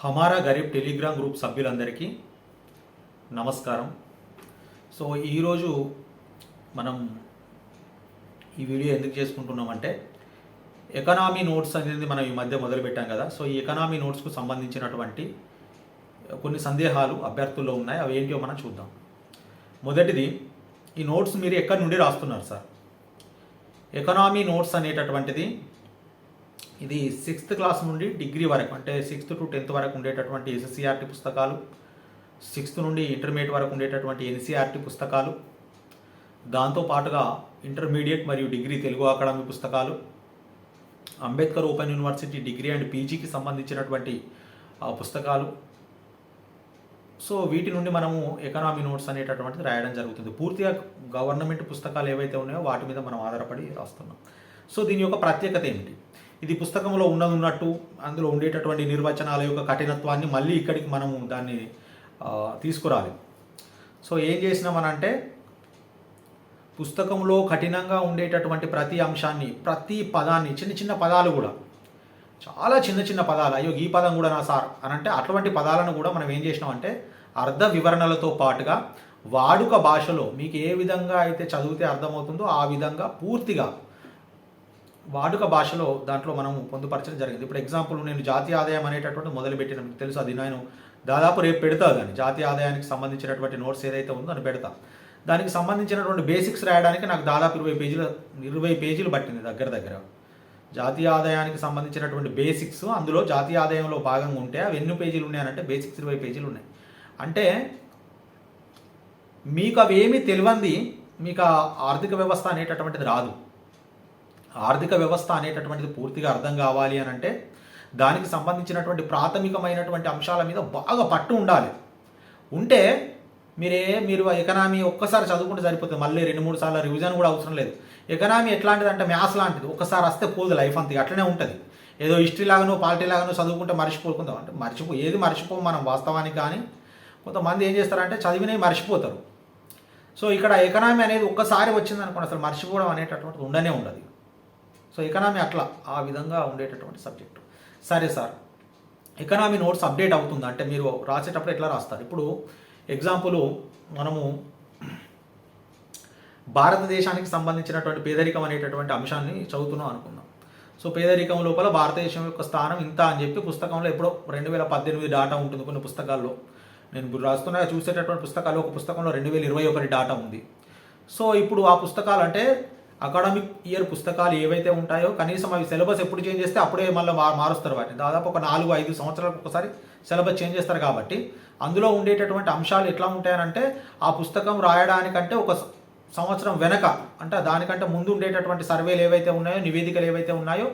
హమారా Garib Telegram group సభ్యులందరికీ నమస్కారం. So ఈరోజు మనం ఈ వీడియో ఎందుకు చేసుకుంటున్నామంటే ఎకనామీ నోట్స్ అనేది మనం ఈ మధ్య మొదలుపెట్టాం కదా. సో ఈ ఎకనామీ నోట్స్కు సంబంధించినటువంటి కొన్ని సందేహాలు అభ్యర్థుల్లో ఉన్నాయి. అవి ఏంటో మనం చూద్దాం. మొదటిది ఈ నోట్స్ మీరు ఎక్కడి నుండి రాస్తున్నారు సార్? ఎకనామీ నోట్స్ అనేటటువంటిది ఇది సిక్స్త్ క్లాస్ నుండి డిగ్రీ వరకు అంటే సిక్స్త్ టు టెన్త్ వరకు ఉండేటటువంటి ఎస్ఎస్సిఆర్టీ పుస్తకాలు. సిక్స్త్ నుండి ఇంటర్మీడియట్ వరకు ఉండేటటువంటి ఎన్సీఆర్టీ పుస్తకాలు. దాంతో పాటుగా ఇంటర్మీడియట్ మరియు డిగ్రీ తెలుగు అకాడమీ పుస్తకాలు. Ambedkar open university degree and పీజీకి సంబంధించినటువంటి ఆ, పుస్తకాలు. సో వీటి నుండి మనము ఎకనామీ నోట్స్ అనేటటువంటిది రాయడం జరుగుతుంది. పూర్తిగా గవర్నమెంట్ పుస్తకాలు ఏవైతే ఉన్నాయో వాటి మీద మనం ఆధారపడి రాస్తున్నాం. సో దీని యొక్క ప్రత్యేకత ఏమిటి? ఇది పుస్తకంలో ఉన్నది ఉన్నట్టు అందులో ఉండేటటువంటి నిర్వచనాల యొక్క కఠినత్వాన్ని మళ్ళీ ఇక్కడికి మనము దాన్ని తీసుకురాలి. సో ఏం చేసినామనంటే పుస్తకంలో కఠినంగా ఉండేటటువంటి ప్రతి అంశాన్ని ప్రతి పదాన్ని చిన్న చిన్న పదాలు కూడా చాలా చిన్న చిన్న పదాలు అయ్యో ఈ పదం కూడా నా సార్ అని అంటే అటువంటి పదాలను కూడా మనం ఏం చేసినామంటే అర్థ వివరణలతో పాటుగా వాడుక భాషలో మీకు ఏ విధంగా అయితే చదివితే అర్థమవుతుందో ఆ విధంగా పూర్తిగా వాడుక భాషలో దాంట్లో మనం పొందుపరచడం జరిగింది. ఇప్పుడు ఎగ్జాంపుల్ నేను జాతీయ ఆదాయం అనేటటువంటి మొదలుపెట్టిన మీకు తెలుసు అది నేను దాదాపు రేపు పెడతా దాన్ని. జాతీయ ఆదాయానికి సంబంధించినటువంటి నోట్స్ ఏదైతే ఉందో అని పెడతా. దానికి సంబంధించినటువంటి బేసిక్స్ రాయడానికి నాకు దాదాపు ఇరవై పేజీలు ఇరవై పేజీలు పట్టింది దగ్గర దగ్గర. జాతీయ ఆదాయానికి సంబంధించినటువంటి బేసిక్స్ అందులో జాతీయ ఆదాయంలో భాగంగా ఉంటే అవి ఎన్ని పేజీలు ఉన్నాయనంటే బేసిక్స్ ఇరవై పేజీలు ఉన్నాయి. అంటే మీకు అవి ఏమీ తెలియంది మీకు ఆర్థిక వ్యవస్థ అనేటటువంటిది రాదు. ఆర్థిక వ్యవస్థ అనేటటువంటిది పూర్తిగా అర్థం కావాలి అని అంటే దానికి సంబంధించినటువంటి ప్రాథమికమైనటువంటి అంశాల మీద బాగా పట్టు ఉండాలి. ఉంటే మీరే మీరు ఎకనామీ ఒక్కసారి చదువుకుంటే సరిపోతుంది. మళ్ళీ రెండు మూడు సార్లు రివిజన్ కూడా అవసరం లేదు. ఎకనామీ ఎట్లాంటిది అంటే మ్యాథ్స్ లాంటిది. ఒకసారి వస్తే పోదు లైఫ్ అంతా. అట్లనే ఉంటుంది. ఏదో హిస్టరీ లాగానో పాలిటీ లాగానో చదువుకుంటే మర్చిపోకుందాం. అంటే మర్చిపో ఏది మర్చిపోం మనం వాస్తవానికి కానీ. కొంతమంది ఏం చేస్తారంటే చదివినవి మర్చిపోతారు. సో ఇక్కడ ఎకనామీ అనేది ఒక్కసారి వచ్చిందనుకోండి అసలు మర్చిపోవడం అనేటటువంటిది ఉండనే ఉండదు. సో ఎకనామీ అట్లా ఆ విధంగా ఉండేటటువంటి సబ్జెక్టు సరే సార్ ఎకనామీ నోట్స్ అప్డేట్ అవుతుంది? అంటే మీరు రాసేటప్పుడు ఎట్లా రాస్తారు? ఇప్పుడు ఎగ్జాంపుల్ మనము భారతదేశానికి సంబంధించినటువంటి పేదరికం అనేటటువంటి అంశాన్ని చదువుతున్నాం అనుకుందాం. సో పేదరికం లోపల భారతదేశం యొక్క స్థానం ఇంత అని చెప్పి పుస్తకంలో ఎప్పుడో రెండు వేల పద్దెనిమిది డాటా ఉంటుంది కొన్ని పుస్తకాల్లో. నేను ఇప్పుడు రాస్తున్నా చూసేటటువంటి పుస్తకాలు ఒక పుస్తకంలో రెండు వేల ఇరవై ఒకటి డాటా ఉంది. సో ఇప్పుడు ఆ పుస్తకాలు అంటే అకాడమిక్ ఇయర్ పుస్తకాలు ఏవైతే ఉంటాయో కనీసం అవి సిలబస్ ఎప్పుడు చేంజ్ చేస్తే అప్పుడే మళ్ళీ మా మారుస్తారు వాటిని. దాదాపు ఒక నాలుగు ఐదు సంవత్సరాలకు ఒకసారి సిలబస్ చేంజ్ చేస్తారు కాబట్టి అందులో ఉండేటటువంటి అంశాలు ఎట్లా ఉంటాయనంటే ఆ పుస్తకం రాయడానికంటే ఒక సంవత్సరం వెనక అంటే దానికంటే ముందు ఉండేటటువంటి సర్వేలు ఏవైతే ఉన్నాయో నివేదికలు ఏవైతే ఉన్నాయో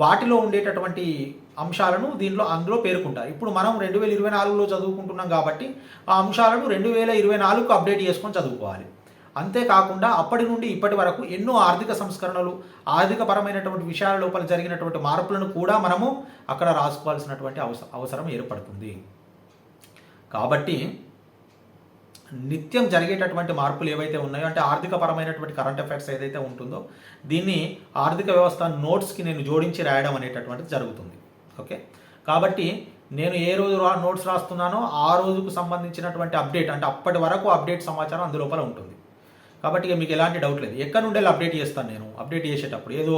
వాటిలో ఉండేటటువంటి అంశాలను దీనిలో అందులో పేర్కొంటారు. ఇప్పుడు మనం రెండు వేల ఇరవై నాలుగులో చదువుకుంటున్నాం కాబట్టి ఆ అంశాలను రెండు వేల ఇరవై నాలుగుకు అప్డేట్ చేసుకొని చదువుకోవాలి. అంతేకాకుండా అప్పటి నుండి ఇప్పటి వరకు ఎన్నో ఆర్థిక సంస్కరణలు ఆర్థిక పరమైనటువంటి విషయాల లోపల జరిగినటువంటి మార్పులను కూడా మనము అక్కడ రాసుకోవాల్సినటువంటి అవస అవసరం ఏర్పడుతుంది. కాబట్టి నిత్యం జరిగేటటువంటి మార్పులు ఏవైతే ఉన్నాయో అంటే ఆర్థిక పరమైనటువంటి కరెంట్ అఫైర్స్ ఏదైతే ఉంటుందో దీన్ని ఆర్థిక వ్యవస్థ నోట్స్కి నేను జోడించి రాయడం అనేటటువంటిది జరుగుతుంది. ఓకే? కాబట్టి నేను ఏ రోజు రా నోట్స్ రాస్తున్నానో ఆ రోజుకు సంబంధించినటువంటి అప్డేట్ అంటే అప్పటి వరకు అప్డేట్ సమాచారం అందులోపల ఉంటుంది. కాబట్టి ఇక మీకు ఎలాంటి డౌట్ లేదు. ఎక్కడి నుండి అప్డేట్ చేస్తాను నేను? అప్డేట్ చేసేటప్పుడు ఏదో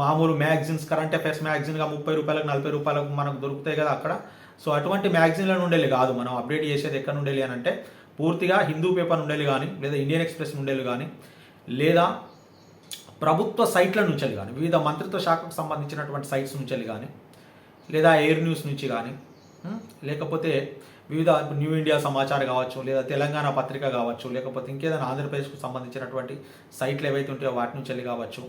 మామూలు మ్యాగ్జిన్స్ కరెంట్ అఫైర్స్ మ్యాగ్జిన్గా ముప్పై రూపాయలకు నలభై రూపాయలకు మనకు దొరుకుతాయి కదా అక్కడ. సో అటువంటి మ్యాగ్జిన్ల నుండి కాదు మనం అప్డేట్ చేసేది ఎక్కడి నుండి అని అంటే పూర్తిగా హిందూ పేపర్ నుండి కానీ లేదా ఇండియన్ ఎక్స్ప్రెస్ నుండి కానీ లేదా ప్రభుత్వ సైట్ల నుంచి కానీ వివిధ మంత్రిత్వ శాఖకు సంబంధించినటువంటి సైట్స్ నుంచి కానీ లేదా ఎయిర్ న్యూస్ నుంచి కానీ లేకపోతే వివిధ న్యూ ఇండియా సమాచారం కావచ్చు లేదా తెలంగాణ పత్రిక కావచ్చు లేకపోతే ఇంకేదైనా ఆంధ్రప్రదేశ్కు సంబంధించినటువంటి సైట్లు ఏవైతే ఉంటాయో వాటి నుంచి వెళ్ళి కావచ్చు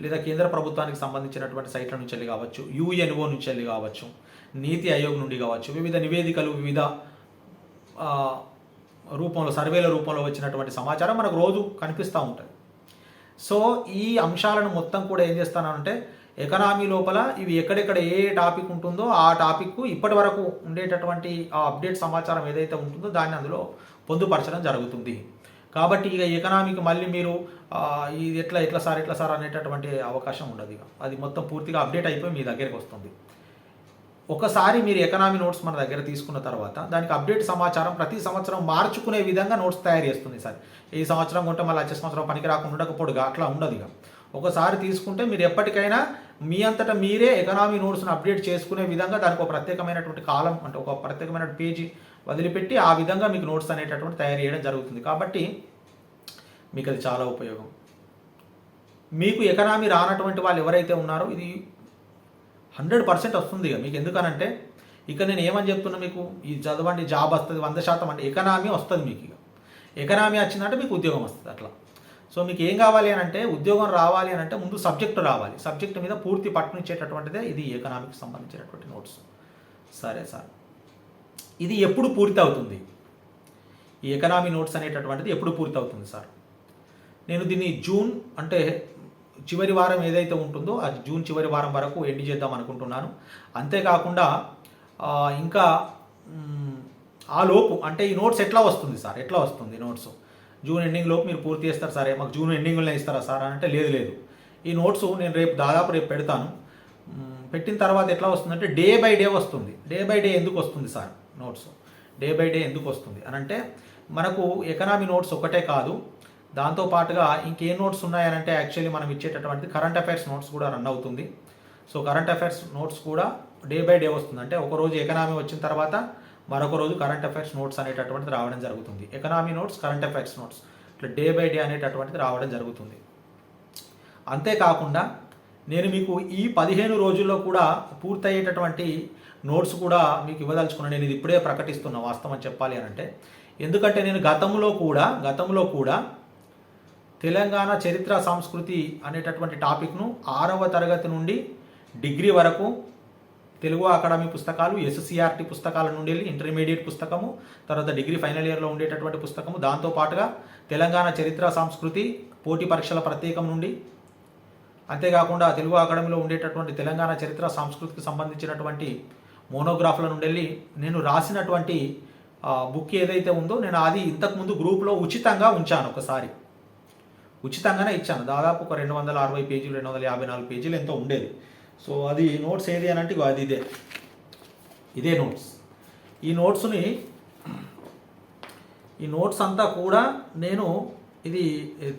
లేదా కేంద్ర ప్రభుత్వానికి సంబంధించినటువంటి సైట్ల నుంచి వెళ్ళి కావచ్చు యుఎన్ఓ నుంచి వెళ్ళి కావచ్చు నీతి ఆయోగ్ నుండి కావచ్చు వివిధ నివేదికలు వివిధ రూపంలో సర్వేల రూపంలో వచ్చినటువంటి సమాచారం మనకు రోజు కనిపిస్తూ ఉంటుంది. సో ఈ అంశాలను మొత్తం కూడా ఏం చేస్తానంటే ఎకనామీ లోపల ఇవి ఎక్కడెక్కడ ఏ టాపిక్ ఉంటుందో ఆ టాపిక్ ఇప్పటి వరకు ఉండేటటువంటి ఆ అప్డేట్ సమాచారం ఏదైతే ఉంటుందో దాన్ని అందులో పొందుపరచడం జరుగుతుంది. కాబట్టి ఇక ఎకనామీకి మళ్ళీ మీరు ఇది ఎట్లా ఎట్లా సార్ ఎట్లా సార్ అనేటటువంటి అవకాశం ఉండదు ఇక. అది మొత్తం పూర్తిగా అప్డేట్ అయిపోయి మీ దగ్గరికి వస్తుంది. ఒకసారి మీరు ఎకనామీ నోట్స్ మన దగ్గర తీసుకున్న తర్వాత దానికి అప్డేట్ సమాచారం ప్రతి సంవత్సరం మార్చుకునే విధంగా నోట్స్ తయారు చేస్తుంది సార్. ఈ సంవత్సరం కొంటే మళ్ళీ వచ్చే సంవత్సరం పనికి రాకుండా ఉండకపోడుగా అట్లా ఉండదు ఇక. ఒకసారి తీసుకుంటే మీరు ఎప్పటికైనా మీ అంతటా మీరే ఎకనామీ నోట్స్ని అప్డేట్ చేసుకునే విధంగా దానికి ఒక ప్రత్యేకమైనటువంటి కాలం అంటే ఒక ప్రత్యేకమైన పేజీ వదిలిపెట్టి ఆ విధంగా మీకు నోట్స్ అనేటటువంటి తయారు చేయడం జరుగుతుంది. కాబట్టి మీకు అది చాలా ఉపయోగం. మీకు ఎకనామీ రానటువంటి వాళ్ళు ఎవరైతే ఉన్నారో ఇది హండ్రెడ్ పర్సెంట్ వస్తుంది ఇక. మీకు ఎందుకనంటే ఇక నేను ఏమని చెప్తున్నా మీకు? ఈ చదవండి జాబ్ వస్తుంది వంద శాతం అంటే ఎకనామీ వస్తుంది మీకు ఇక. ఎకనామీ వచ్చిందంటే మీకు ఉద్యోగం వస్తుంది అట్లా. సో మీకు ఏం కావాలి అని అంటే ఉద్యోగం రావాలి అని అంటే ముందు సబ్జెక్టు రావాలి. సబ్జెక్ట్ మీద పూర్తి పట్టునిచ్చేటటువంటిదే ఇది ఎకనామిక్స్ సంబంధించినటువంటి నోట్స్ సరే సార్. ఇది ఎప్పుడు పూర్తి అవుతుంది? ఈ ఎకనామీ నోట్స్ అనేటటువంటిది ఎప్పుడు పూర్తి అవుతుంది సార్? నేను దీన్ని జూన్ అంటే చివరి వారం ఏదైతే ఉంటుందో అది జూన్ చివరి వారం వరకు ఎండ్ చేద్దాం అనుకుంటున్నాను. అంతేకాకుండా ఇంకా ఆ లోపు అంటే ఈ నోట్స్ ఎట్లా వస్తుంది సార్? ఎట్లా వస్తుంది నోట్స్ జూన్ ఎండింగ్ లోపు మీరు పూర్తి చేస్తారు సరే. మాకు జూన్ ఎండింగ్లో ఇస్తారా సార్ అని అంటే లేదు లేదు. ఈ నోట్స్ నేను రేపు దాదాపు రేపు పెడతాను. పెట్టిన తర్వాత ఎట్లా వస్తుందంటే డే బై డే వస్తుంది. డే బై డే ఎందుకు వస్తుంది sir notes? Day by day ఎందుకు వస్తుంది? అని అంటే మనకు ఎకనామీ నోట్స్ ఒకటే కాదు. దాంతో పాటుగా ఇంకేం నోట్స్ ఉన్నాయనంటే యాక్చువల్లీ మనం ఇచ్చేటటువంటి కరెంట్ అఫైర్స్ నోట్స్ కూడా రన్ అవుతుంది. సో కరెంట్ అఫైర్స్ నోట్స్ కూడా డే బై డే వస్తుంది. అంటే ఒక రోజు ఎకనామీ వచ్చిన తర్వాత మరొక రోజు కరెంట్ అఫైర్స్ నోట్స్ అనేటటువంటిది రావడం జరుగుతుంది. Economy notes current affairs notes ఇట్లా డే బై డే అనేటటువంటిది రావడం జరుగుతుంది. అంతేకాకుండా నేను మీకు ఈ పదిహేను రోజుల్లో కూడా పూర్తయ్యేటటువంటి నోట్స్ కూడా మీకు ఇవ్వదలుచుకున్నాను నేను ఇది ఇప్పుడే ప్రకటిస్తున్నా వాస్తవం చెప్పాలి అని అంటే. ఎందుకంటే నేను గతంలో కూడా గతంలో కూడా తెలంగాణ చరిత్ర సంస్కృతి అనేటటువంటి టాపిక్ను ఆరవ తరగతి నుండి డిగ్రీ వరకు తెలుగు అకాడమీ పుస్తకాలు ఎస్సీఆర్టీ పుస్తకాల నుండి వెళ్ళి ఇంటర్మీడియట్ పుస్తకము తర్వాత డిగ్రీ ఫైనల్ ఇయర్లో ఉండేటటువంటి పుస్తకము. దాంతో పాటుగా తెలంగాణ చరిత్ర సంస్కృతి పోటీ పరీక్షల ప్రత్యేకం నుండి అంతేకాకుండా తెలుగు అకాడమీలో ఉండేటటువంటి తెలంగాణ చరిత్ర సంస్కృతికి సంబంధించినటువంటి మోనోగ్రాఫ్ల నుండి వెళ్ళి నేను రాసినటువంటి బుక్ ఏదైతే ఉందో నేను అది ఇంతకుముందు గ్రూప్లో ఉచితంగా ఉంచాను ఒకసారి. ఉచితంగానే ఇచ్చాను. దాదాపు ఒక రెండు వందల అరవై పేజీలు రెండు వందల యాభై నాలుగు పేజీలు ఎంతో ఉండేది. సో అది నోట్స్ ఏది అని అంటే అది ఇదే. ఇదే నోట్స్. ఈ నోట్స్ని ఈ నోట్స్ అంతా కూడా నేను ఇది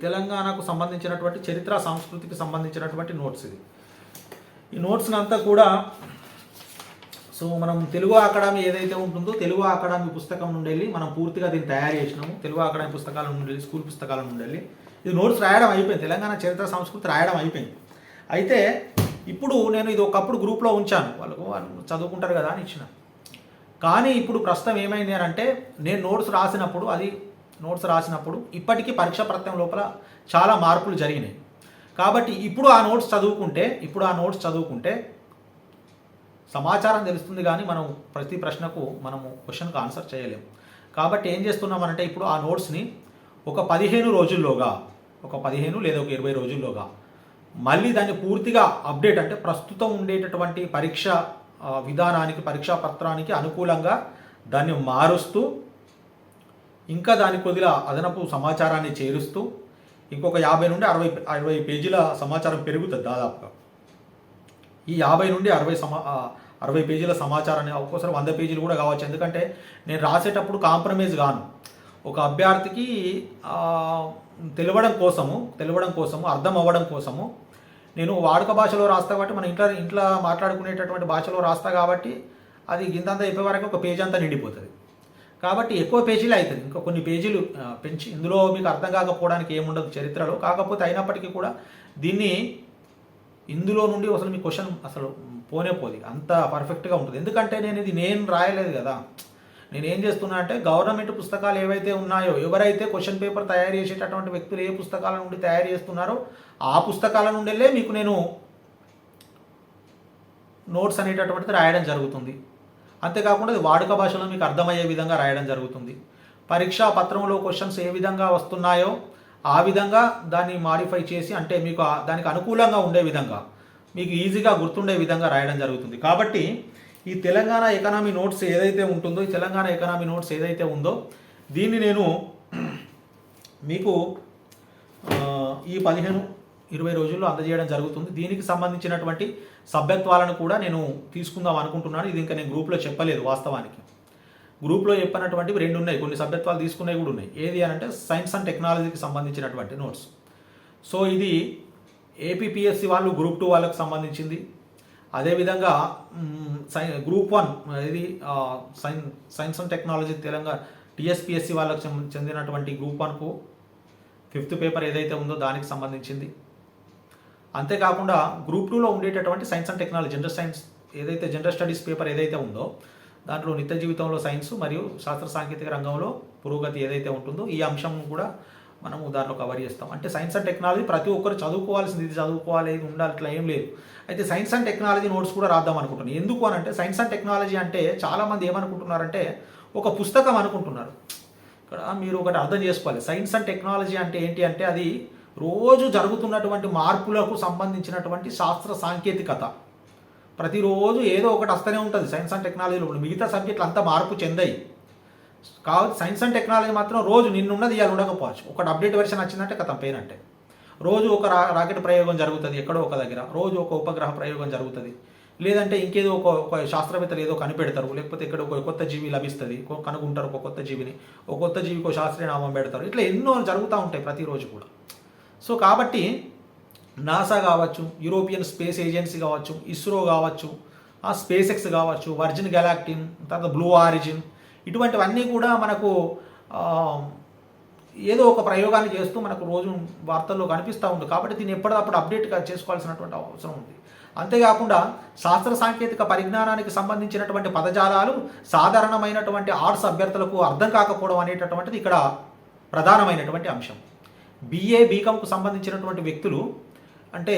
తెలంగాణకు సంబంధించినటువంటి చరిత్ర సంస్కృతికి సంబంధించినటువంటి నోట్స్ ఇది. ఈ నోట్స్ని అంతా కూడా సో మనం తెలుగు అకాడమీ ఏదైతే ఉంటుందో తెలుగు అకాడమీ పుస్తకం నుండి వెళ్ళి మనం పూర్తిగా దీన్ని తయారు చేసినాము. తెలుగు అకాడమీ పుస్తకాల నుండి వెళ్ళి స్కూల్ పుస్తకాల నుండి వెళ్ళి. ఇది నోట్స్ రాయడం అయిపోయింది. తెలంగాణ చరిత్ర సంస్కృతి రాయడం అయిపోయింది. అయితే ఇప్పుడు నేను ఇది ఒకప్పుడు గ్రూప్లో ఉంచాను. వాళ్ళకు వాళ్ళు చదువుకుంటారు కదా అని ఇచ్చిన. కానీ ఇప్పుడు ప్రస్తుతం ఏమైంది అంటే నేను నోట్స్ రాసినప్పుడు అది నోట్స్ రాసినప్పుడు ఇప్పటికీ పరీక్ష ప్రత్యం లోపల చాలా మార్పులు జరిగినాయి. కాబట్టి ఇప్పుడు ఆ నోట్స్ చదువుకుంటే ఇప్పుడు ఆ నోట్స్ చదువుకుంటే సమాచారం తెలుస్తుంది కానీ మనం ప్రతి ప్రశ్నకు మనము క్వశ్చన్కి ఆన్సర్ చేయలేము. కాబట్టి ఏం చేస్తున్నామనంటే ఇప్పుడు ఆ నోట్స్ని ఒక పదిహేను రోజుల్లోగా ఒక పదిహేను లేదా ఒక ఇరవై రోజుల్లోగా మళ్ళీ దాన్ని పూర్తిగా అప్డేట్ అంటే ప్రస్తుతం ఉండేటటువంటి పరీక్ష విధానానికి పరీక్షా పత్రానికి అనుకూలంగా దాన్ని మారుస్తూ ఇంకా దాని కొద్దిగా అదనపు సమాచారాన్ని చేరుస్తూ ఇంకొక యాభై నుండి అరవై అరవై పేజీల సమాచారం పెరుగుతుంది దాదాపుగా. ఈ యాభై నుండి అరవై సమా అరవై పేజీల సమాచారాన్ని ఒక్కోసారి వంద పేజీలు కూడా కావచ్చు. ఎందుకంటే నేను రాసేటప్పుడు కాంప్రమైజ్ గాను ఒక అభ్యర్థికి తెలవడం కోసము తెలవడం కోసము అర్థం అవ్వడం కోసము నేను వాడుక భాషలో రాస్తా కాబట్టి మన ఇంట్లో ఇంట్లో మాట్లాడుకునేటటువంటి భాషలో రాస్తా కాబట్టి అది గింతంతా అయిపోయే వరకు ఒక పేజీ అంతా నిండిపోతుంది. కాబట్టి ఎక్కువ పేజీలు అవుతుంది ఇంకా కొన్ని పేజీలు పెంచి ఇందులో మీకు అర్థం కాకపోవడానికి ఏముండదు చరిత్రలో. కాకపోతే అయినప్పటికీ కూడా దీన్ని ఇందులో నుండి అసలు మీ క్వశ్చన్ అసలు పోనే పోదు. అంత పర్ఫెక్ట్గా ఉంటుంది. ఎందుకంటే నేను ఇది నేను రాయలేదు కదా. నేను ఏం చేస్తున్నా అంటే గవర్నమెంట్ పుస్తకాలు ఏవైతే ఉన్నాయో ఎవరైతే క్వశ్చన్ పేపర్ తయారు చేసేటటువంటి వ్యక్తులు ఏ పుస్తకాల నుండి తయారు చేస్తున్నారో ఆ పుస్తకాల నుండిలే మీకు నేను నోట్స్ అనేటటువంటిది రాయడం జరుగుతుంది. అంతేకాకుండా అది వాడుక భాషలో మీకు అర్థమయ్యే విధంగా రాయడం జరుగుతుంది. పరీక్షా పత్రంలో క్వశ్చన్స్ ఏ విధంగా వస్తున్నాయో ఆ విధంగా దాన్ని మాడిఫై చేసి అంటే మీకు దానికి అనుకూలంగా ఉండే విధంగా మీకు ఈజీగా గుర్తుండే విధంగా రాయడం జరుగుతుంది. కాబట్టి ఈ తెలంగాణ ఎకనామీ నోట్స్ ఏదైతే ఉంటుందో ఈ తెలంగాణ ఎకనామీ నోట్స్ ఏదైతే ఉందో దీన్ని నేను మీకు ఈ పదిహేను ఇరవై రోజుల్లో అందజేయడం జరుగుతుంది. దీనికి సంబంధించినటువంటి సభ్యత్వాలను కూడా నేను తీసుకుందాం అనుకుంటున్నాను. ఇది ఇంకా నేను గ్రూప్లో చెప్పలేదు వాస్తవానికి. గ్రూప్లో చెప్పినటువంటివి రెండు ఉన్నాయి. కొన్ని సభ్యత్వాలు తీసుకునేవి కూడా ఉన్నాయి. ఏది అని అంటే సైన్స్ అండ్ టెక్నాలజీకి సంబంధించినటువంటి నోట్స్. సో ఇది ఏపీపీఎస్సి వాళ్ళు గ్రూప్ టూ వాళ్ళకి సంబంధించింది. అదేవిధంగా సై గ్రూప్ వన్ ఇది sign science and technology Telangana TSPSC వాళ్ళకు చెందినటువంటి గ్రూప్ వన్కు ఫిఫ్త్ పేపర్ ఏదైతే ఉందో దానికి సంబంధించింది. అంతేకాకుండా గ్రూప్ టూలో ఉండేటటువంటి science and technology general science ఏదైతే జనరల్ స్టడీస్ పేపర్ ఏదైతే ఉందో దాంట్లో నిత్య జీవితంలో సైన్స్ మరియు శాస్త్ర సాంకేతిక రంగంలో పురోగతి ఏదైతే ఉంటుందో ఈ అంశం కూడా మనము దాంట్లో కవర్ చేస్తాం. అంటే సైన్స్ అండ్ టెక్నాలజీ ప్రతి ఒక్కరు చదువుకోవాల్సింది ఇది చదువుకోవాలి ఇది ఉండాలి ఇట్లా ఏం లేదు. అయితే సైన్స్ అండ్ టెక్నాలజీ నోట్స్ కూడా రాద్దాం అనుకుంటున్నాను. ఎందుకు అని అంటే సైన్స్ అండ్ టెక్నాలజీ అంటే చాలామంది ఏమనుకుంటున్నారంటే ఒక పుస్తకం అనుకుంటున్నారు. ఇక్కడ మీరు ఒకటి అర్థం చేసుకోవాలి. సైన్స్ అండ్ టెక్నాలజీ అంటే ఏంటి అంటే అది రోజు జరుగుతున్నటువంటి మార్పులకు సంబంధించినటువంటి శాస్త్ర సాంకేతికత. ప్రతిరోజు ఏదో ఒకటి వస్తూనే ఉంటుంది సైన్స్ అండ్ టెక్నాలజీలో మిగతా సబ్జెక్టులు అంతా మార్పు చెందాయి. కావచ్చు సైన్స్ అండ్ టెక్నాలజీ మాత్రం రోజు నిన్నున్నది ఇవాళ ఉండకపోవచ్చు. ఒకటి అప్డేట్ వెర్షన్ వచ్చిందంటే కథం అంటే రోజు ఒక రా రాకెట్ ప్రయోగం జరుగుతుంది ఎక్కడో ఒక దగ్గర. రోజు ఒక ఉపగ్రహ ప్రయోగం జరుగుతుంది. లేదంటే ఇంకేదో ఒక ఒక శాస్త్రవేత్తలు ఏదో కనిపెడతారు. లేకపోతే ఇక్కడ ఒక కొత్త జీవి లభిస్తుంది. కొ- కనుగొంటారు ఒక కొత్త జీవిని. ఒక కొత్త జీవికి ఒక శాస్త్రీయ నామం పెడతారు. ఇట్లా ఎన్నో జరుగుతూ ఉంటాయి ప్రతిరోజు కూడా. సో కాబట్టి నాసా కావచ్చు యూరోపియన్ స్పేస్ ఏజెన్సీ కావచ్చు ఇస్రో కావచ్చు ఆ స్పేస్ ఎక్స్ కావచ్చు వర్జిన్ గెలాక్టిన్ తర్వాత బ్లూ ఆరిజిన్ ఇటువంటివన్నీ కూడా మనకు ఏదో ఒక ప్రయోగాన్ని చేస్తూ మనకు రోజు వార్తల్లో కనిపిస్తూ ఉంది. కాబట్టి దీన్ని ఎప్పటికప్పుడు అప్డేట్గా చేసుకోవాల్సినటువంటి అవసరం ఉంది. అంతేకాకుండా శాస్త్ర సాంకేతిక పరిజ్ఞానానికి సంబంధించినటువంటి పదజాలాలు సాధారణమైనటువంటి ఆర్ట్స్ అభ్యర్థులకు అర్థం కాకపోవడం అనేటటువంటిది ఇక్కడ ప్రధానమైనటువంటి అంశం. బీఏ బీకామ్కు సంబంధించినటువంటి వ్యక్తులు అంటే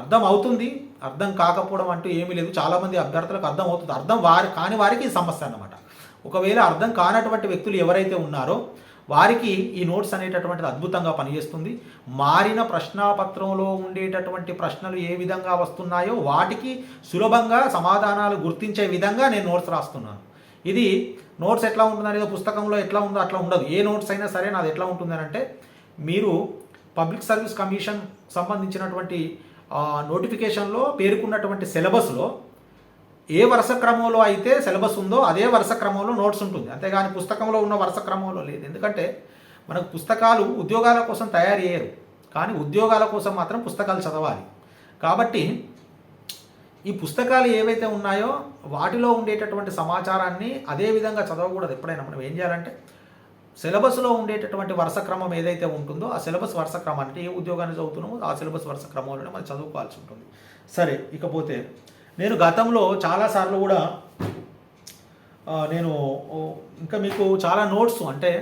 అర్థం అవుతుంది అర్థం కాకపోవడం అంటూ ఏమీ లేదు. చాలామంది అభ్యర్థులకు అర్థం అవుతుంది. అర్థం వారి కాని వారికి సమస్య అన్నమాట. ఒకవేళ అర్థం కానటువంటి వ్యక్తులు ఎవరైతే ఉన్నారో వారికి ఈ నోట్స్ అనేటటువంటిది అద్భుతంగా పనిచేస్తుంది. మారిన ప్రశ్నాపత్రంలో ఉండేటటువంటి ప్రశ్నలు ఏ విధంగా వస్తున్నాయో వాటికి సులభంగా సమాధానాలు గుర్తించే విధంగా నేను నోట్స్ రాస్తున్నాను. ఇది నోట్స్ ఎట్లా ఉంటుందనేది పుస్తకంలో ఎట్లా ఉందో అట్లా ఉండదు. ఏ నోట్స్ అయినా సరే నాది ఎట్లా ఉంటుందనంటే మీరు పబ్లిక్ సర్వీస్ కమిషన్ సంబంధించినటువంటి నోటిఫికేషన్లో పేర్కొన్నటువంటి సిలబస్లో ఏ వరుస క్రమంలో అయితే సిలబస్ ఉందో అదే వరుస క్రమంలో నోట్స్ ఉంటుంది. అంతేగాని పుస్తకంలో ఉన్న వరుస క్రమంలో లేదు. ఎందుకంటే మనకు పుస్తకాలు ఉద్యోగాల కోసం తయారు చేయరు కానీ ఉద్యోగాల కోసం మాత్రం పుస్తకాలు చదవాలి. కాబట్టి ఈ పుస్తకాలు ఏవైతే ఉన్నాయో వాటిలో ఉండేటటువంటి సమాచారాన్ని అదే విధంగా చదవకూడదు. ఎప్పుడైనా మనం ఏం చేయాలంటే సిలబస్లో ఉండేటటువంటి వరుస క్రమం ఏదైతే ఉంటుందో ఆ సిలబస్ వరుస క్రమం అంటే ఏ ఉద్యోగాన్ని చదువుతున్నామో ఆ సిలబస్ వరుస క్రమంలోనే మనం చదువుకోవాల్సి ఉంటుంది. సరే ఇకపోతే నేను గతంలో చాలాసార్లు కూడా నేను ఇంకా మీకు చాలా నోట్స్ అంటే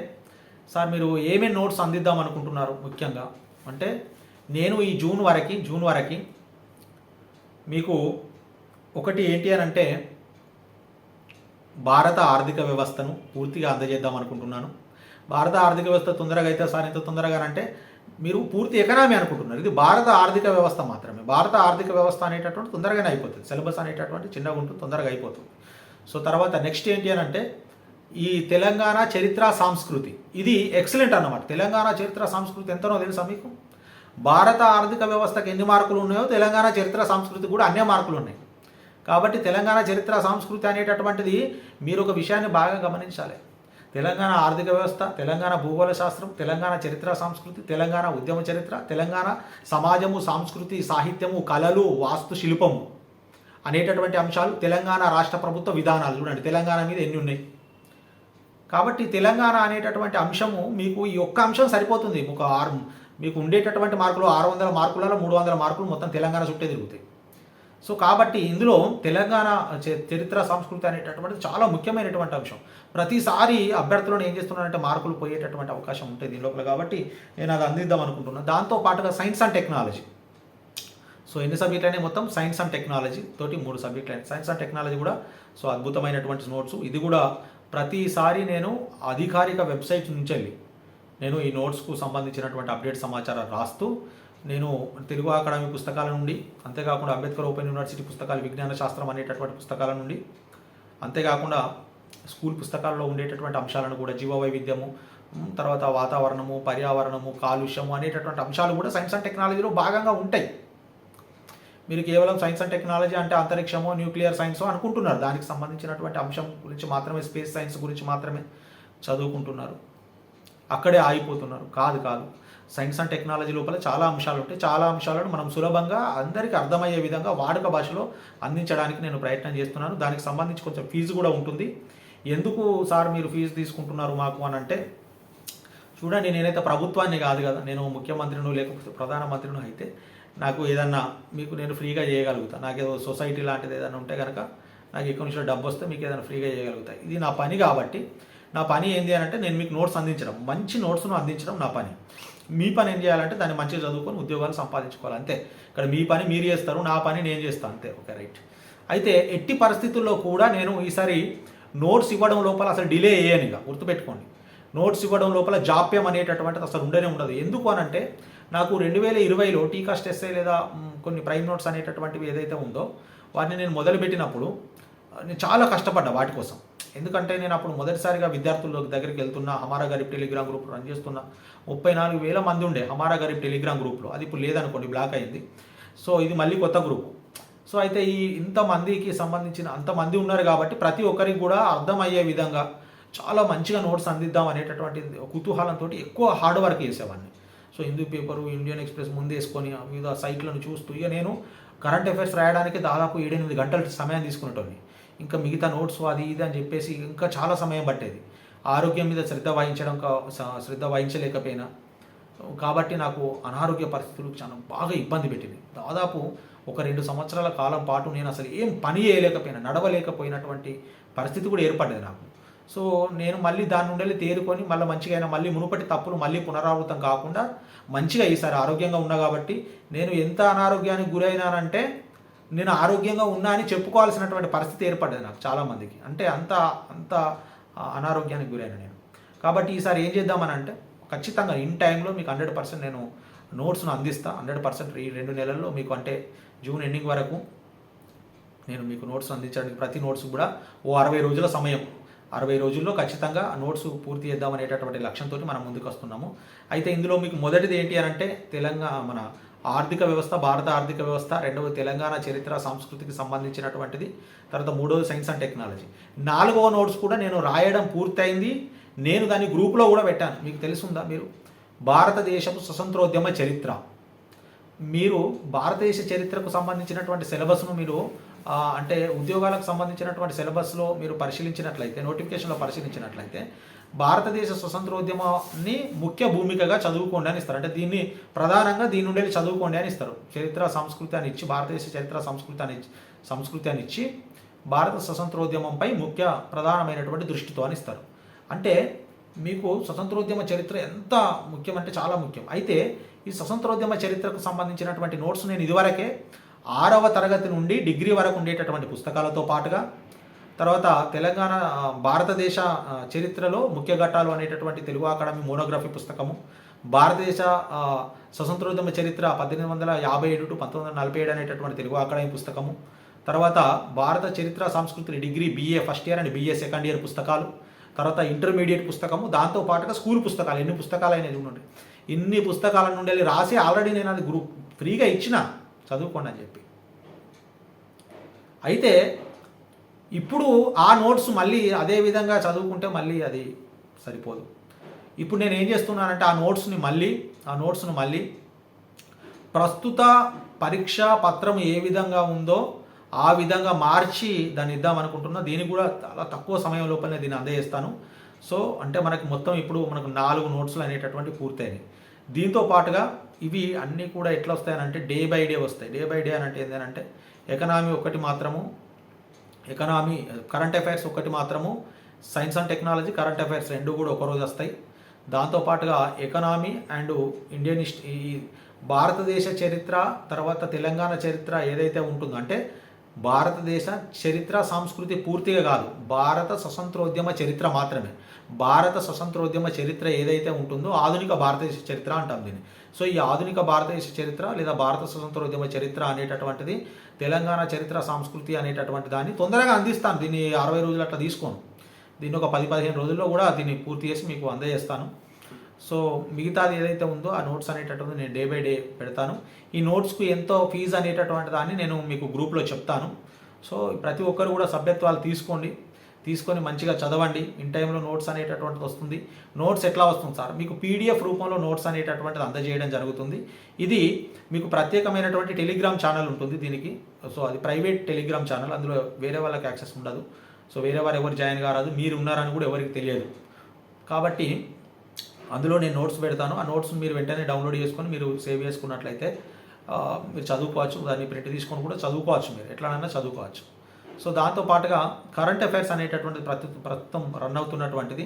సార్ మీరు ఏమేమి నోట్స్ అందిద్దాం అనుకుంటున్నారు ముఖ్యంగా? అంటే నేను ఈ జూన్ వరకు జూన్ వరకు మీకు ఒకటి ఏంటి అని అంటే భారత ఆర్థిక వ్యవస్థను పూర్తిగా అందజేద్దాం అనుకుంటున్నాను. భారత ఆర్థిక వ్యవస్థ తొందరగా అయితే సార్ ఎంత తొందరగా అంటే మీరు పూర్తి ఎకనామీ అనుకుంటున్నారు. ఇది భారత ఆర్థిక వ్యవస్థ మాత్రమే. భారత ఆర్థిక వ్యవస్థ అనేటటువంటి తొందరగానే అయిపోతుంది. సిలబస్ అనేటటువంటి చిన్నగా ఉంటుంది తొందరగా అయిపోతుంది. సో తర్వాత నెక్స్ట్ ఏంటి అని అంటే ఈ తెలంగాణ చరిత్ర సంస్కృతి. ఇది ఎక్సలెంట్ అన్నమాట. తెలంగాణ చరిత్ర సంస్కృతి ఎంతనో తెలుసా మీకు? భారత ఆర్థిక వ్యవస్థకు ఎన్ని మార్కులు ఉన్నాయో తెలంగాణ చరిత్ర సంస్కృతి కూడా అన్నే మార్కులు ఉన్నాయి. కాబట్టి తెలంగాణ చరిత్ర సంస్కృతి అనేటటువంటిది మీరు ఒక విషయాన్ని బాగా గమనించాలి. తెలంగాణ ఆర్థిక వ్యవస్థ తెలంగాణ భూగోళ శాస్త్రం తెలంగాణ చరిత్ర సంస్కృతి తెలంగాణ ఉద్యమ చరిత్ర తెలంగాణ సమాజము సంస్కృతి సాహిత్యము కళలు వాస్తు శిల్పము అనేటటువంటి అంశాలు తెలంగాణ రాష్ట్ర ప్రభుత్వ విధానాలు చూడండి. తెలంగాణ మీద ఎన్ని ఉన్నాయి? కాబట్టి తెలంగాణ అనేటటువంటి అంశము మీకు ఈ ఒక్క అంశం సరిపోతుంది. ఒక ఆరు మీకు ఉండేటటువంటి మార్కులు ఆరు వందల మార్కులలో మూడు వందల మార్కులు మొత్తం తెలంగాణ చుట్టే తిరుగుతాయి. సో కాబట్టి ఇందులో తెలంగాణ చరిత్ర సంస్కృతి అనేటటువంటిది చాలా ముఖ్యమైనటువంటి అంశం. ప్రతిసారి అభ్యర్థులను ఏం చేస్తున్నారంటే మార్కులు పోయేటటువంటి అవకాశం ఉంటుంది దీని లోపల కాబట్టి నేను అది అందిద్దాం అనుకుంటున్నాను దాంతో పాటుగా సైన్స్ అండ్ టెక్నాలజీ. సో ఎన్ని సబ్జెక్టులు అయినాయి మొత్తం? సైన్స్ అండ్ టెక్నాలజీ తోటి మూడు సబ్జెక్టులు అయినాయి. సైన్స్ అండ్ టెక్నాలజీ కూడా సో అద్భుతమైనటువంటి నోట్స్. ఇది కూడా ప్రతిసారి నేను అధికారిక వెబ్సైట్ నుంచి వెళ్ళి నేను ఈ నోట్స్కు సంబంధించినటువంటి అప్డేట్ సమాచారం రాస్తూ నేను తెలుగు అకాడమీ పుస్తకాల నుండి అంతేకాకుండా అంబేద్కర్ ఓపెన్ యూనివర్సిటీ పుస్తకాలు విజ్ఞాన శాస్త్రం అనేటటువంటి పుస్తకాల నుండి అంతేకాకుండా స్కూల్ పుస్తకాల్లో ఉండేటటువంటి అంశాలను కూడా జీవ వైవిధ్యము తర్వాత వాతావరణము పర్యావరణము కాలుష్యము అనేటటువంటి అంశాలు కూడా సైన్స్ అండ్ టెక్నాలజీలో భాగంగా ఉంటాయి. మీరు కేవలం సైన్స్ అండ్ టెక్నాలజీ అంటే అంతరిక్షమో న్యూక్లియర్ సైన్సో అనుకుంటున్నారు. దానికి సంబంధించినటువంటి అంశం గురించి మాత్రమే స్పేస్ సైన్స్ గురించి మాత్రమే చదువుకుంటున్నారు. అక్కడే ఆగిపోతున్నారు. కాదు కాదు. సైన్స్ అండ్ టెక్నాలజీ లోపల చాలా అంశాలు ఉంటాయి. చాలా అంశాలను మనం సులభంగా అందరికీ అర్థమయ్యే విధంగా వాడుక భాషలో అందించడానికి నేను ప్రయత్నం చేస్తున్నాను. దానికి సంబంధించి కొంచెం ఫీజు కూడా ఉంటుంది. ఎందుకు సార్ మీరు ఫీజు తీసుకుంటున్నారు మాకు అని అంటే చూడండి నేనైతే ప్రభుత్వాన్ని కాదు కదా. నేను ముఖ్యమంత్రిను లేకపోతే ప్రధానమంత్రిను అయితే నాకు ఏదన్నా మీకు నేను ఫ్రీగా చేయగలుగుతాను నాకు ఏదో సొసైటీ లాంటిది ఏదైనా ఉంటే కనుక నాకు ఎక్కువ నుంచి డబ్బు వస్తే మీకు ఏదైనా ఫ్రీగా చేయగలుగుతా. ఇది నా పని కాబట్టి నా పని ఏంటి అని అంటే నేను మీకు నోట్స్ అందించడం. మంచి నోట్స్ను అందించడం నా పని. మీ పని ఏం చేయాలంటే దాన్ని మంచిగా చదువుకొని ఉద్యోగాలు సంపాదించుకోవాలి అంతే. ఇక్కడ మీ పని మీరు చేస్తారు నా పని నేను చేస్తాను అంతే. Okay right. అయితే ఎట్టి పరిస్థితుల్లో కూడా నేను ఈసారి నోట్స్ ఇవ్వడం లోపల అసలు డిలే అయ్యాను ఇక. గుర్తుపెట్టుకోండి. నోట్స్ ఇవ్వడం లోపల జాప్యం అనేటటువంటిది అసలు ఉండనే ఉండదు. ఎందుకు అనంటే నాకు రెండు వేల ఇరవైలో టీకా స్టెస్ లేదా కొన్ని ప్రైమ్ నోట్స్ అనేటటువంటివి ఏదైతే ఉందో వాటిని నేను మొదలుపెట్టినప్పుడు నేను చాలా కష్టపడ్డా వాటి కోసం. ఎందుకంటే నేను అప్పుడు మొదటిసారిగా విద్యార్థుల దగ్గరికి వెళ్తున్నా హమారా గరీబ్ టెలిగ్రామ్ గ్రూప్ రన్ చేస్తున్నా. ముప్పై నాలుగు వేల మంది ఉండే హమారా గరీబ్ టెలిగ్రామ్ గ్రూప్లో. అది ఇప్పుడు లేదనుకోండి బ్లాక్ అయింది. సో ఇది మళ్ళీ కొత్త గ్రూప్. సో అయితే ఈ ఇంతమందికి సంబంధించిన అంతమంది ఉన్నారు కాబట్టి ప్రతి ఒక్కరికి కూడా అర్థమయ్యే విధంగా చాలా మంచిగా నోట్స్ అందిద్దాం అనేటటువంటి కుతూహలంతో ఎక్కువ హార్డ్ వర్క్ చేసేవాడిని. So Hindu paper Indian Express ముందేసుకొని వివిధ సైట్లను చూస్తూ ఇక నేను కరెంట్ అఫైర్స్ రాయడానికి దాదాపు ఏడెనిమిది గంటల సమయం తీసుకునేటోని ఇంకా మిగతా నోట్స్ అది ఇది అని చెప్పేసి ఇంకా చాలా సమయం పట్టేది. ఆరోగ్యం మీద శ్రద్ధ వహించడం కా- శ్రద్ధ వహించలేకపోయినా. కాబట్టి నాకు అనారోగ్య పరిస్థితులు చాలా బాగా ఇబ్బంది పెట్టింది. దాదాపు ఒక రెండు సంవత్సరాల కాలం పాటు నేను అసలు ఏం పని చేయలేకపోయినా నడవలేకపోయినటువంటి పరిస్థితి కూడా ఏర్పడ్డది నాకు. సో నేను మళ్ళీ దాని నుండి తేరుకొని మళ్ళీ మంచిగా అయినా మళ్ళీ మునుపటి తప్పులు మళ్ళీ పునరావృతం కాకుండా మంచిగా ఈసారి ఆరోగ్యంగా ఉన్నా కాబట్టి నేను ఎంత అనారోగ్యానికి గురైనానంటే నేను ఆరోగ్యంగా ఉన్నా అని చెప్పుకోవాల్సినటువంటి పరిస్థితి ఏర్పడ్డది నాకు చాలామందికి అంటే అంత అంత అనారోగ్యానికి గురైన నేను. కాబట్టి ఈసారి ఏం చేద్దామని అంటే ఖచ్చితంగా ఇన్ టైంలో మీకు హండ్రెడ్ పర్సెంట్ నేను నోట్స్ను అందిస్తా. హండ్రెడ్ పర్సెంట్ ఈ రెండు నెలల్లో మీకు అంటే జూన్ ఎండింగ్ వరకు నేను మీకు నోట్స్ అందించడానికి ప్రతి నోట్స్ కూడా ఓ అరవై రోజుల సమయం. అరవై రోజుల్లో ఖచ్చితంగా ఆ నోట్స్ పూర్తి చేద్దాం అనేటటువంటి లక్ష్యంతో మనం ముందుకు వస్తున్నాము అయితే ఇందులో మీకు మొదటిది ఏంటి అని అంటే తెలంగాణ మన ఆర్థిక వ్యవస్థ భారత ఆర్థిక వ్యవస్థ రెండవది తెలంగాణ చరిత్ర సంస్కృతికి సంబంధించినటువంటిది తర్వాత మూడవది సైన్స్ అండ్ టెక్నాలజీ. నాలుగవ నోట్స్ కూడా నేను రాయడం పూర్తయింది. నేను దాన్ని గ్రూప్లో కూడా పెట్టాను. మీకు తెలుసుందా మీరు? భారతదేశపు స్వతంత్రోద్యమ చరిత్ర. మీరు భారతదేశ చరిత్రకు సంబంధించినటువంటి సిలబస్ను మీరు అంటే ఉద్యోగాలకు సంబంధించినటువంటి సిలబస్లో మీరు పరిశీలించినట్లయితే నోటిఫికేషన్లో పరిశీలించినట్లయితే భారతదేశ స్వతంత్రోద్యమాన్ని ముఖ్య భూమికగా చదువుకోండి అని ఇస్తారు. అంటే దీన్ని ప్రధానంగా దీని నుండి చదువుకోండి అని ఇస్తారు. చరిత్ర సంస్కృతి అని ఇచ్చి భారతదేశ చరిత్ర సంస్కృతి అని సంస్కృతి అని ఇచ్చి భారత స్వతంత్రోద్యమంపై ముఖ్య ప్రధానమైనటువంటి దృష్టితో అని ఇస్తారు. అంటే మీకు స్వతంత్రోద్యమ చరిత్ర ఎంత ముఖ్యమంటే చాలా ముఖ్యం. అయితే ఈ స్వతంత్రోద్యమ చరిత్రకు సంబంధించినటువంటి నోట్స్ నేను ఇదివరకే ఆరవ తరగతి నుండి డిగ్రీ వరకు ఉండేటటువంటి పుస్తకాలతో పాటుగా తర్వాత తెలంగాణ భారతదేశ చరిత్రలో ముఖ్య ఘట్టాలు అనేటటువంటి తెలుగు అకాడమీ మోనోగ్రఫీ పుస్తకము భారతదేశ స్వతంత్రోద్యమ చరిత్ర పద్దెనిమిది వందల యాభై ఏడు టు పంతొమ్మిది వందల నలభై ఏడు అనేటటువంటి తెలుగు అకాడమీ పుస్తకము తర్వాత భారత చరిత్ర సంస్కృతి degree BA first year and BA second year పుస్తకాలు తర్వాత ఇంటర్మీడియట్ పుస్తకము దాంతో పాటుగా స్కూల్ పుస్తకాలు ఎన్ని పుస్తకాలు అయినా చూడండి ఇన్ని పుస్తకాల నుండి వెళ్ళి రాసి ఆల్రెడీ నేను అది గ్రూప్ ఫ్రీగా ఇచ్చిన చదువుకోండి అని చెప్పి. అయితే ఇప్పుడు ఆ నోట్స్ మళ్ళీ అదే విధంగా చదువుకుంటే మళ్ళీ అది సరిపోదు. ఇప్పుడు నేను ఏం చేస్తున్నానంటే ఆ నోట్స్ని మళ్ళీ ఆ నోట్స్ను మళ్ళీ ప్రస్తుత పరీక్షా పత్రం ఏ విధంగా ఉందో ఆ విధంగా మార్చి దాన్ని ఇద్దాం అనుకుంటున్నా. దీనికి కూడా చాలా తక్కువ సమయం లోపలనే దీన్ని అందజేస్తాను. సో అంటే మనకి మొత్తం ఇప్పుడు మనకు నాలుగు నోట్స్లు అనేటటువంటి పూర్తయినాయి. దీంతో పాటుగా ఇవి అన్నీ కూడా ఎట్లా వస్తాయనంటే డే బై డే వస్తాయి. డే బై డే అని అంటే ఏంటంటే ఎకనామీ ఒకటి మాత్రము ఎకనామీ కరెంట్ అఫైర్స్ ఒకటి మాత్రము science and technology current affairs రెండు కూడా ఒకరోజు వస్తాయి. దాంతోపాటుగా ఎకనామీ అండ్ ఇండియన్ ఈ భారతదేశ చరిత్ర తర్వాత తెలంగాణ చరిత్ర ఏదైతే ఉంటుందో అంటే భారతదేశ చరిత్ర సంస్కృతి పూర్తిగా కాదు. భారత స్వతంత్రోద్యమ చరిత్ర మాత్రమే. భారత స్వతంత్రోద్యమ చరిత్ర ఏదైతే ఉంటుందో ఆధునిక భారతదేశ చరిత్ర అంటాం దీన్ని. సో ఈ ఆధునిక భారతదేశ చరిత్ర లేదా భారత స్వతంత్రోద్యమ చరిత్ర అనేటటువంటిది తెలంగాణ చరిత్ర సంస్కృతి అనేటటువంటి దాన్ని తొందరగా అందిస్తాను. దీన్ని అరవై రోజులు అట్లా తీసుకోను. దీన్ని ఒక పది పదిహేను రోజుల్లో కూడా దీన్ని పూర్తి చేసి మీకు అందజేస్తాను. సో మిగతాది ఏదైతే ఉందో ఆ నోట్స్ అనేటటువంటి నేను డే బై డే పెడతాను. ఈ నోట్స్కు ఎంతో ఫీజు అనేటటువంటి దాన్ని నేను మీకు గ్రూప్లో చెప్తాను. సో ప్రతి ఒక్కరు కూడా సభ్యత్వాలు తీసుకోండి. తీసుకొని మంచిగా చదవండి. ఇన్ టైంలో నోట్స్ అనేటటువంటిది వస్తుంది. నోట్స్ ఎట్లా వస్తుంది సార్? మీకు పీడిఎఫ్ రూపంలో నోట్స్ అనేటటువంటిది అందజేయడం జరుగుతుంది. ఇది మీకు ప్రత్యేకమైనటువంటి టెలిగ్రామ్ ఛానల్ ఉంటుంది దీనికి. సో అది ప్రైవేట్ టెలిగ్రామ్ ఛానల్ అందులో వేరే వాళ్ళకి యాక్సెస్ ఉండదు. సో వేరే వారు ఎవరు జాయిన్ కారాదు. మీరు ఉన్నారని కూడా ఎవరికి తెలియదు. కాబట్టి అందులో నేను నోట్స్ పెడతాను. ఆ నోట్స్ మీరు వెంటనే డౌన్లోడ్ చేసుకొని మీరు సేవ్ చేసుకున్నట్లయితే మీరు చదువుకోవచ్చు. దాన్ని ప్రింట్ తీసుకొని కూడా చదువుకోవచ్చు మీరు. ఎట్లానైనా చదువుకోవచ్చు. సో దాంతో పాటుగా కరెంట్ అఫైర్స్ అనేటటువంటి ప్రతి ప్రస్తుతం రన్ అవుతున్నటువంటిది.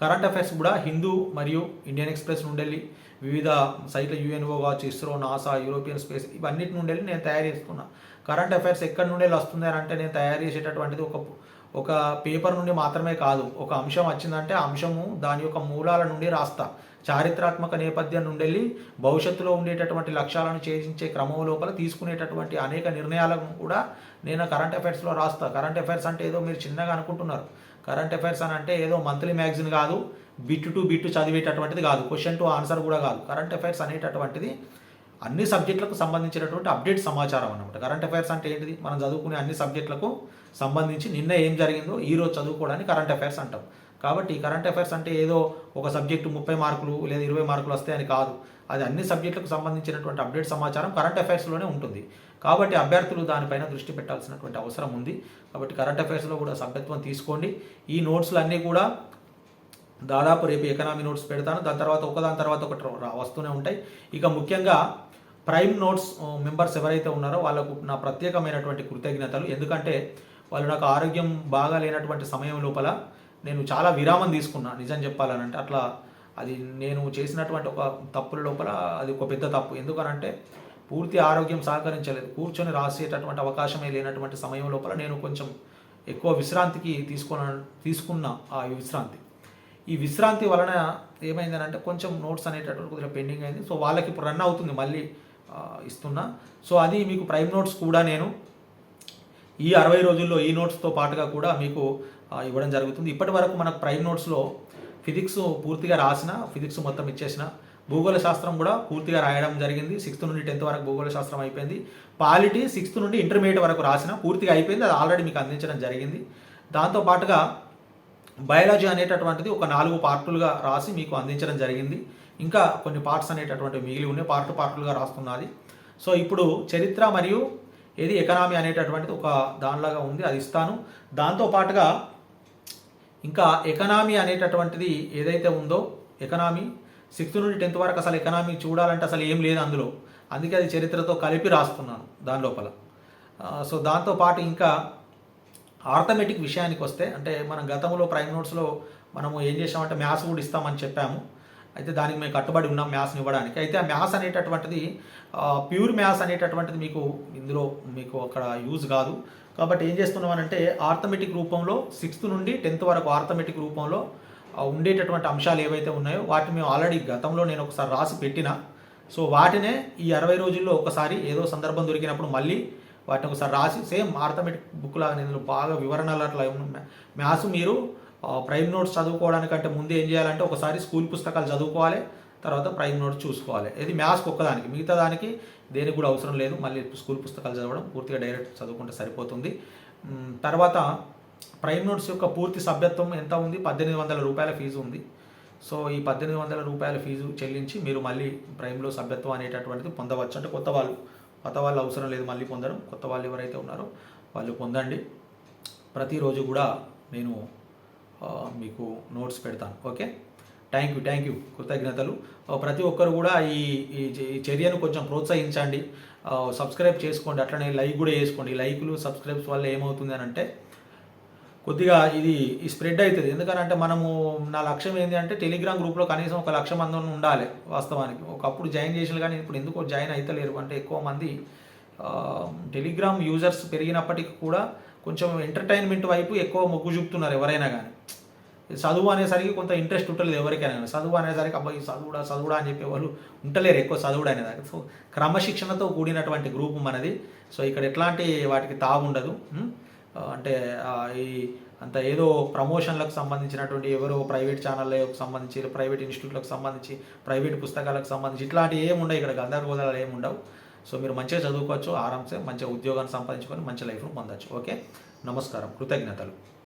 కరెంట్ అఫైర్స్ కూడా హిందూ మరియు ఇండియన్ ఎక్స్ప్రెస్ నుండి వెళ్ళి వివిధ సైట్ల యుఎన్ఓ కావచ్చు ఇస్రో నాసా యూరోపియన్ స్పేస్ ఇవన్నిటి నుండి వెళ్ళి నేను తయారు చేస్తున్నా కరెంట్ అఫైర్స్ ఎక్కడి నుండి వెళ్ళి వస్తుంది అంటే నేను తయారు చేసేటటువంటిది ఒక ఒక పేపర్ నుండి మాత్రమే కాదు ఒక అంశం వచ్చిందంటే అంశము దాని యొక్క మూలాల నుండి రాస్తా. చారిత్రాత్మక నేపథ్యం నుండి వెళ్ళి భవిష్యత్తులో ఉండేటటువంటి లక్ష్యాలను ఛేదించే క్రమం లోపల తీసుకునేటటువంటి అనేక నిర్ణయాలను కూడా నేను కరెంట్ అఫైర్స్లో రాస్తా. కరెంట్ అఫైర్స్ అంటే ఏదో మీరు చిన్నగా అనుకుంటున్నారు. కరెంట్ అఫైర్స్ అని అంటే ఏదో మంత్లీ మ్యాగజిన్ కాదు బిట్ టు బిట్ చదివేటటువంటిది కాదు క్వశ్చన్ టు ఆన్సర్ కూడా కాదు. కరెంట్ అఫైర్స్ అనేటటువంటిది అన్ని సబ్జెక్టులకు సంబంధించినటువంటి అప్డేట్ సమాచారం అన్నమాట. కరెంట్ అఫైర్స్ అంటే ఏంటిది? మనం చదువుకునే అన్ని సబ్జెక్టులకు సంబంధించి నిన్న ఏం జరిగిందో ఈ రోజు చదువుకోవడానికి కరెంట్ అఫైర్స్ అంటాం. కాబట్టి కరెంట్ అఫైర్స్ అంటే ఏదో ఒక సబ్జెక్టు ముప్పై మార్కులు లేదా ఇరవై మార్కులు వస్తాయని కాదు. అది అన్ని సబ్జెక్టులకు సంబంధించినటువంటి అప్డేట్ సమాచారం కరెంట్ అఫైర్స్లోనే ఉంటుంది. కాబట్టి అభ్యర్థులు దానిపైన దృష్టి పెట్టాల్సినటువంటి అవసరం ఉంది. కాబట్టి కరెంట్ అఫైర్స్లో కూడా సభ్యత్వం తీసుకోండి. ఈ నోట్స్లు అన్నీ కూడా దాదాపు రేపు ఎకనామీ నోట్స్ పెడతాను. దాని తర్వాత ఒకదాని తర్వాత ఒకటి వస్తూనే ఉంటాయి. ఇక ముఖ్యంగా ప్రైమ్ నోట్స్ మెంబర్స్ ఎవరైతే ఉన్నారో వాళ్ళకు నా ప్రత్యేకమైనటువంటి కృతజ్ఞతలు. ఎందుకంటే వాళ్ళు నాకు ఆరోగ్యం బాగా లేనటువంటి సమయం లోపల నేను చాలా విరామం తీసుకున్నా నిజం చెప్పాలనంటే. అట్లా అది నేను చేసినటువంటి ఒక తప్పుల లోపల అది ఒక పెద్ద తప్పు. ఎందుకనంటే పూర్తి ఆరోగ్యం సహకరించలేదు. కూర్చొని రాసేటటువంటి అవకాశమే లేనటువంటి సమయం లోపల నేను కొంచెం ఎక్కువ విశ్రాంతికి తీసుకున్న తీసుకున్న ఆ విశ్రాంతి. ఈ విశ్రాంతి వలన ఏమైందనంటే కొంచెం నోట్స్ అనేటటువంటి కొద్దిగా పెండింగ్ అయింది. సో వాళ్ళకి ఇప్పుడు రన్ అవుతుంది. మళ్ళీ ఇస్తున్నా. సో అది మీకు ప్రైమ్ నోట్స్ కూడా నేను ఈ అరవై రోజుల్లో ఈ నోట్స్తో పాటుగా కూడా మీకు ఇవ్వడం జరుగుతుంది. ఇప్పటి వరకు మనకు ప్రైమ్ నోట్స్లో ఫిజిక్స్ పూర్తిగా రాసిన ఫిజిక్స్ మొత్తం ఇచ్చేసిన భూగోళ శాస్త్రం కూడా పూర్తిగా రాయడం జరిగింది. సిక్స్త్ నుండి టెన్త్ వరకు భూగోళ శాస్త్రం అయిపోయింది. పాలిటీ సిక్స్త్ నుండి ఇంటర్మీడియట్ వరకు రాసిన పూర్తిగా అయిపోయింది. అది ఆల్రెడీ మీకు అందించడం జరిగింది. దాంతో పాటుగా బయాలజీ అనేటటువంటిది ఒక నాలుగు పార్టులుగా రాసి మీకు అందించడం జరిగింది. ఇంకా కొన్ని పార్ట్స్ అనేటటువంటివి మిగిలి ఉన్నాయి. పార్ట్ పార్ట్లుగా రాస్తున్నది. సో ఇప్పుడు చరిత్ర మరియు ఏది ఎకనామీ అనేటటువంటిది ఒక దానిలాగా ఉంది. అది ఇస్తాను. దాంతో పాటుగా ఇంకా ఎకనామీ అనేటటువంటిది ఏదైతే ఉందో ఎకనామీ సిక్స్త్ నుండి టెన్త్ వరకు అసలు ఎకనామీ చూడాలంటే అసలు ఏం లేదు అందులో. అందుకే అది చరిత్రతో కలిపి రాస్తున్నాను దాని లోపల. సో దాంతోపాటు ఇంకా ఆర్థమెటిక్ విషయానికి వస్తే అంటే మనం గతంలో ప్రైమ్ నోట్స్లో మనము ఏం చేసామంటే మ్యాథ్స్ కూడా ఇస్తామని చెప్పాము. అయితే దానికి మేము కట్టుబడి ఉన్నాం మ్యాథ్స్ని ఇవ్వడానికి. అయితే ఆ మ్యాథ్స్ అనేటటువంటిది ప్యూర్ మ్యాథ్స్ అనేటటువంటిది మీకు ఇందులో మీకు అక్కడ యూజ్ కాదు. కాబట్టి ఏం చేస్తున్నామనంటే ఆర్థమెటిక్ రూపంలో సిక్స్త్ నుండి టెన్త్ వరకు ఆర్థమెటిక్ రూపంలో ఉండేటటువంటి అంశాలు ఏవైతే ఉన్నాయో వాటిని మేము ఆల్రెడీ గతంలో నేను ఒకసారి రాసి పెట్టిన. సో వాటినే ఈ అరవై రోజుల్లో ఒకసారి ఏదో సందర్భం దొరికినప్పుడు మళ్ళీ వాటిని ఒకసారి రాసి సేమ్ ఆర్థమెటిక్ బుక్ లాగా నేను బాగా వివరణలు అట్లా మ్యాథ్స్ మీరు ప్రైమ్ నోట్స్ చదువుకోవడానికంటే ముందు ఏం చేయాలంటే ఒకసారి స్కూల్ పుస్తకాలు చదువుకోవాలి తర్వాత ప్రైమ్ నోట్స్ చూసుకోవాలి. ఇది మ్యాథ్స్కి ఒక్కదానికి మిగతా దానికి దేనికి కూడా అవసరం లేదు. మళ్ళీ స్కూల్ పుస్తకాలు చదవడం పూర్తిగా డైరెక్ట్ చదువుకుంటే సరిపోతుంది. తర్వాత ప్రైమ్ నోట్స్ యొక్క పూర్తి సభ్యత్వం ఎంత ఉంది? పద్దెనిమిది వందల రూపాయల ఫీజు ఉంది. సో ఈ పద్దెనిమిది వందల రూపాయల ఫీజు చెల్లించి మీరు మళ్ళీ ప్రైమ్లో సభ్యత్వం అనేటటువంటిది పొందవచ్చు. అంటే కొత్త వాళ్ళు కొత్త వాళ్ళు అవసరం లేదు మళ్ళీ పొందడం. కొత్త వాళ్ళు ఎవరైతే ఉన్నారో వాళ్ళు పొందండి. ప్రతిరోజు కూడా నేను మీకు నోట్స్ పెడతాను. Okay? Thank you thank you కృతజ్ఞతలు. ప్రతి ఒక్కరు కూడా ఈ ఈ చర్యను కొంచెం ప్రోత్సహించండి. సబ్స్క్రైబ్ చేసుకోండి. అట్లనే లైక్ కూడా చేసుకోండి. లైకులు సబ్స్క్రైబ్స్ వల్ల ఏమవుతుంది అని అంటే కొద్దిగా ఇది ఈ స్ప్రెడ్ అవుతుంది. ఎందుకనంటే మనము నా లక్ష్యం ఏంటి అంటే టెలిగ్రామ్ గ్రూప్లో కనీసం ఒక లక్ష మంది ఉండాలి వాస్తవానికి. ఒకప్పుడు జాయిన్ చేసిన కానీ ఇప్పుడు ఎందుకో జాయిన్ అవుతలేరు అంటే ఎక్కువ మంది టెలిగ్రామ్ యూజర్స్ పెరిగినప్పటికీ కూడా కొంచెం ఎంటర్టైన్మెంట్ వైపు ఎక్కువ మొగ్గు చూపుతున్నారు ఎవరైనా కానీ. చదువు అనేసరికి కొంత ఇంట్రెస్ట్ ఉంటలేదు ఎవరికైనా చదువు అనేసరికి అబ్బాయి చదువుడా చదువుడా అని చెప్పేవాళ్ళు ఉంటలేరు ఎక్కువ చదువుడు అనేదాకా సో క్రమశిక్షణతో కూడినటువంటి గ్రూప్ మనది. సో ఇక్కడ ఎట్లాంటి వాటికి తాగుండదు అంటే ఈ అంత ఏదో ప్రమోషన్లకు సంబంధించినటువంటి ఎవరో ప్రైవేట్ ఛానళ్ళకు సంబంధించి ప్రైవేట్ ఇన్స్టిట్యూట్లకు సంబంధించి ప్రైవేట్ పుస్తకాలకు సంబంధించి ఇట్లాంటివి ఏముండవు ఇక్కడ. గందరగోళాలు ఏముండవు ఉండవు. సో మీరు మంచిగా చదువుకోవచ్చు ఆరామ్సే మంచిగా ఉద్యోగాన్ని సంపాదించుకొని మంచి లైఫ్ను పొందొచ్చు. ఓకే? నమస్కారం. కృతజ్ఞతలు.